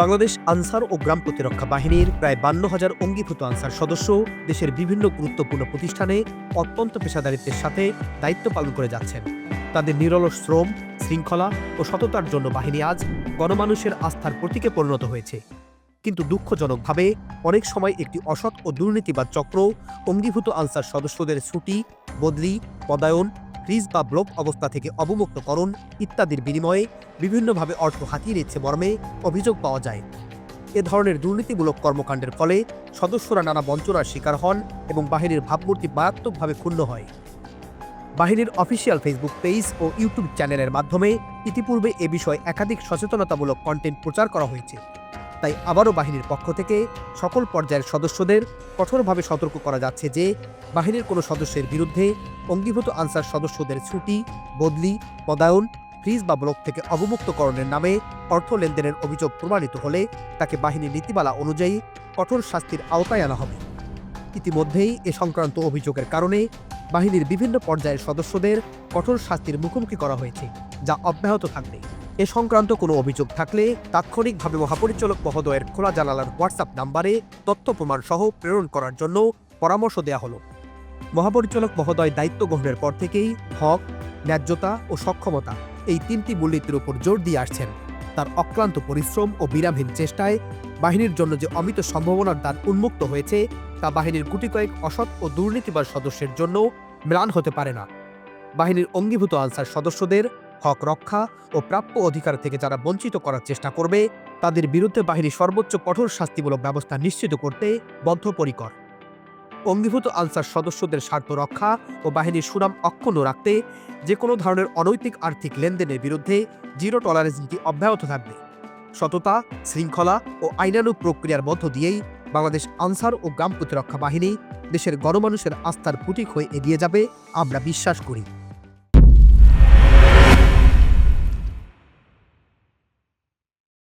বাংলাদেশ আনসার ও গ্রাম প্রতিরক্ষা বাহিনীর প্রায় বান্ন হাজার অঙ্গীভূত আনসার সদস্য দেশের বিভিন্ন গুরুত্বপূর্ণ প্রতিষ্ঠানে অত্যন্ত পেশাদারিত্বের সাথে দায়িত্ব পালন করে যাচ্ছেন। তাদের নিরলস শ্রম, শৃঙ্খলা ও সততার জন্য বাহিনী আজ গণমানুষের আস্থার প্রতীকে পরিণত হয়েছে। কিন্তু দুঃখজনকভাবে অনেক সময় একটি অসৎ ও দুর্নীতিবাদ চক্র অঙ্গীভূত আনসার সদস্যদের ছুটি, বদলি, পদায়ন ক্রিজ বা ব্লক অবস্থা থেকে অবমুক্তকরণ ইত্যাদির বিনিময়ে বিভিন্নভাবে অর্থ হাতিয়ে নিচ্ছে মর্মে অভিযোগ পাওয়া যায়। এ ধরনের দুর্নীতিমূলক কর্মকাণ্ডের ফলে সদস্যরা নানা বঞ্চনার শিকার হন এবং বাহিনীর ভাবমূর্তি মারাত্মকভাবে ক্ষুণ্ণ হয়। বাহিনীর অফিসিয়াল ফেসবুক পেজ ও ইউটিউব চ্যানেলের মাধ্যমে ইতিপূর্বে এ বিষয়ে একাধিক সচেতনতামূলক কন্টেন্ট প্রচার করা হয়েছে। তাই আবারও বাহিনীর পক্ষ থেকে সকল পর্যায়ের সদস্যদের কঠোরভাবে সতর্ক করা যাচ্ছে যে, বাহিনীর কোনো সদস্যের বিরুদ্ধে অঙ্গীভূত আনসার সদস্যদের ছুটি, বদলি, পদায়ন, ফ্রিজ বা ব্লক থেকে অবমুক্তকরণের নামে অর্থ লেনদেনের অভিযোগ প্রমাণিত হলে তাকে বাহিনীর নীতিমালা অনুযায়ী কঠোর শাস্তির আওতায় আনা হবে। ইতিমধ্যেই এ সংক্রান্ত অভিযোগের কারণে বাহিনীর বিভিন্ন পর্যায়ের সদস্যদের কঠোর শাস্তির মুখোমুখি করা হয়েছে, যা অব্যাহত থাকবে। এ সংক্রান্ত কোনো অভিযোগ থাকলে তাৎক্ষণিকভাবে মহাপরিচালক মহোদয়ের খোলা জানালার হোয়াটসঅ্যাপ নাম্বারে তথ্য প্রমাণ সহ প্রেরণ করার জন্য পরামর্শ দেওয়া হলো। মহাপরিচালক মহোদয় দায়িত্ব গ্রহণের পর থেকেই হক, ন্যায্যতা ও সক্ষমতা এই তিনটি মূলনীতির উপর জোর দিয়ে আসছেন। তার অক্লান্ত পরিশ্রম ও বিরামহীন চেষ্টায় বাহিনীর জন্য যে অমিত সম্ভাবনার দ্বার উন্মুক্ত হয়েছে, তা বাহিনীর গুটি কয়েক অসৎ ও দুর্নীতিবাজ সদস্যের জন্য ম্লান হতে পারে না। বাহিনীর অঙ্গীভূত আনসার সদস্যদের হক রক্ষা ও প্রাপ্য অধিকার থেকে যারা বঞ্চিত করার চেষ্টা করবে, তাদের বিরুদ্ধে বাহিনী সর্বোচ্চ কঠোর শাস্তিমূলক ব্যবস্থা নিশ্চিত করতে বদ্ধপরিকর। অঙ্গীভূত আনসার সদস্যদের স্বার্থ রক্ষা ও বাহিনীর সুনাম অক্ষুণ্ণ রাখতে যে কোনো ধরনের অনৈতিক আর্থিক লেনদেনের বিরুদ্ধে জিরো টলারেন্স নীতি অব্যাহত থাকবে। সততা, শৃঙ্খলা ও আইনানুগ প্রক্রিয়ার মধ্য দিয়েই বাংলাদেশ আনসার ও গ্রাম প্রতিরক্ষা বাহিনী দেশের গণমানুষের আস্থার প্রতীক হয়ে এগিয়ে যাবে, আমরা বিশ্বাস করি।